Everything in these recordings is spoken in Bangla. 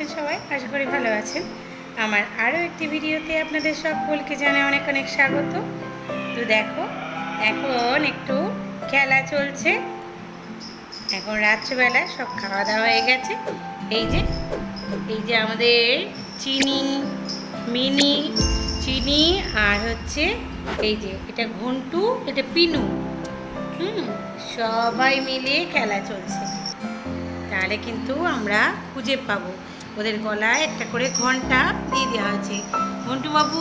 আশা করি ভালো আছেন। আমার আরও একটি ভিডিওতে আপনাদের সকলকে জানাই অনেক অনেক স্বাগত। তো দেখো, এখন একটু খেলা চলছে। এখন রাত্রিবেলা সব খাওয়া দাওয়া হয়ে গেছে। এই যে এই যে আমাদের চিনি, মিনি চিনি আর হচ্ছে এই যে এটা ঘন্টু, এটা পিনু। হুম, সবাই মিলে খেলা চলছে। তাহলে কিন্তু আমরা খুঁজে পাবো। ওদের গলায় একটা করে ঘণ্টা দিয়ে দেওয়া হয়েছে। ঘন্টু বাবু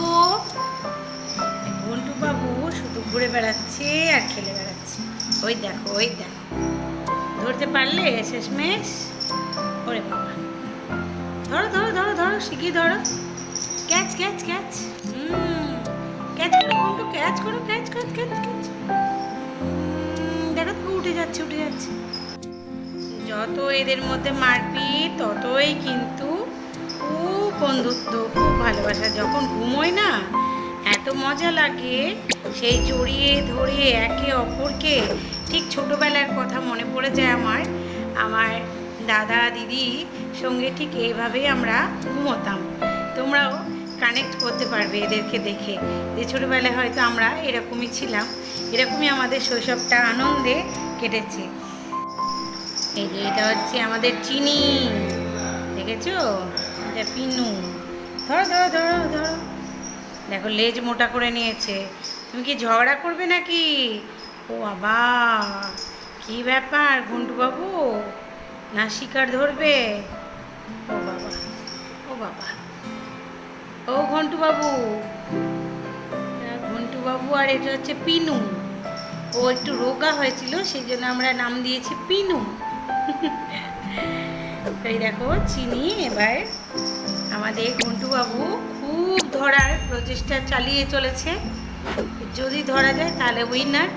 ঘন্টু বাবু শুধু ঘুরে বেড়াচ্ছে আর খেলে বেড়াচ্ছে। ওই দেখো ওই দেখো। ধরতে পারলে শেষমেশ ওরে বাবা। ধরো ধরো ধরো ধরো শিখিয়ে ধরো। Catch catch catch. ক্যাচ করো ঘন্টু ক্যাচ করো, ক্যাচ ক্যাচ ক্যাচ ক্যাচ। দেখো উঠে যাচ্ছে উঠে যাচ্ছে। যত এদের মধ্যে মারপিট ততই কিন্তু খুব বন্ধুত্ব, খুব ভালোবাসা। যখন ঘুমোয় না, এত মজা লাগে, সেই জড়িয়ে ধরিয়ে একে অপরকে, ঠিক ছোটোবেলার কথা মনে পড়ে যায় আমার। আমার দাদা, দিদি সঙ্গে ঠিক এইভাবেই আমরা ঘুমোতাম। তোমরাও কানেক্ট করতে পারবে এদেরকে দেখে। যে ছোটোবেলায় হয়তো আমরা এরকমই ছিলাম। এরকমই আমাদের শৈশবটা আনন্দে কেটেছে। এই যে এটা হচ্ছে আমাদের চিনি। দেখেছ? এটা পিনু। ধরো ধরো ধরো ধরো। দেখো, লেজ মোটা করে নিয়েছে। তুমি কি ঝগড়া করবে নাকি? ও বাবা, কি ব্যাপার ঘন্টু বাবু না শিকার ধরবে? ও বাবা ও বাবা। ও ঘন্টু বাবু ঘন্টু বাবু আর এটা হচ্ছে পিনু। ও একটু রোগা হয়েছিল, সেই জন্য আমরা নাম দিয়েছি পিনু। এই দেখো চিনি এবার আমাদের ঘন্টু বাবু খুব ধরার প্রচেষ্টা চালিয়ে চলেছে। যদি ধরা যায় তাহলে উইনার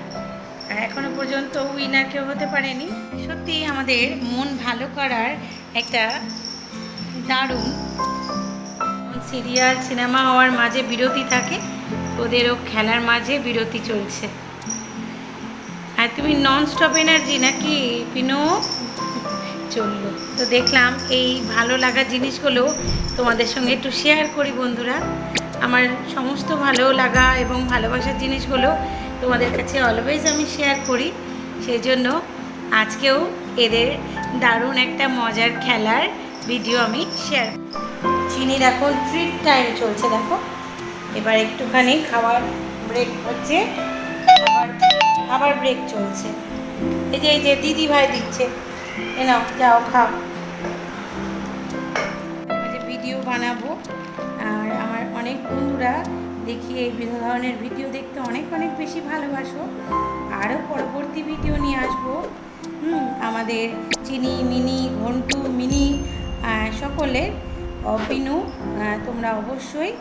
আর এখনও পর্যন্ত উইনার কেউ হতে পারেনি। সত্যি আমাদের মন ভালো করার একটা দারুণ সিরিয়াল সিনেমা হওয়ার মাঝে বিরতি থাকে। ওদেরও খেলার মাঝে বিরতি চলছে। আর তুমি নন স্টপ এনার্জি নাকি, পিনো? চলল। তো দেখলাম এই ভালো লাগা জিনিসগুলো তোমাদের সঙ্গে একটু শেয়ার করি বন্ধুরা। আমার সমস্ত ভালো লাগা এবং ভালোবাসার জিনিসগুলো তোমাদের কাছে অলওয়েজ আমি শেয়ার করি। সেই জন্য আজকেও এদের দারুণ একটা মজার খেলার ভিডিও আমি শেয়ার চিনির এখন ট্রিট টাইম চলছে দেখো। এবার একটুখানি খাবার ব্রেক হচ্ছে। আবার আবার ব্রেক চলছে। এই যে এই যে দিদি ভাই দিচ্ছে। এ নাও, যাও, খাও। ভিডিও বানাবো, আর আমার অনেক বন্ধুরা দেখি এই বিভিন্ন ধরনের ভিডিও দেখতে অনেক অনেক বেশি ভালোবাসো। আরও পরবর্তী ভিডিও নিয়ে আসব। হুম, আমাদের চিনি, মিনি, ঘন্টু, মিনি সকলের অপিনু তোমরা অবশ্যই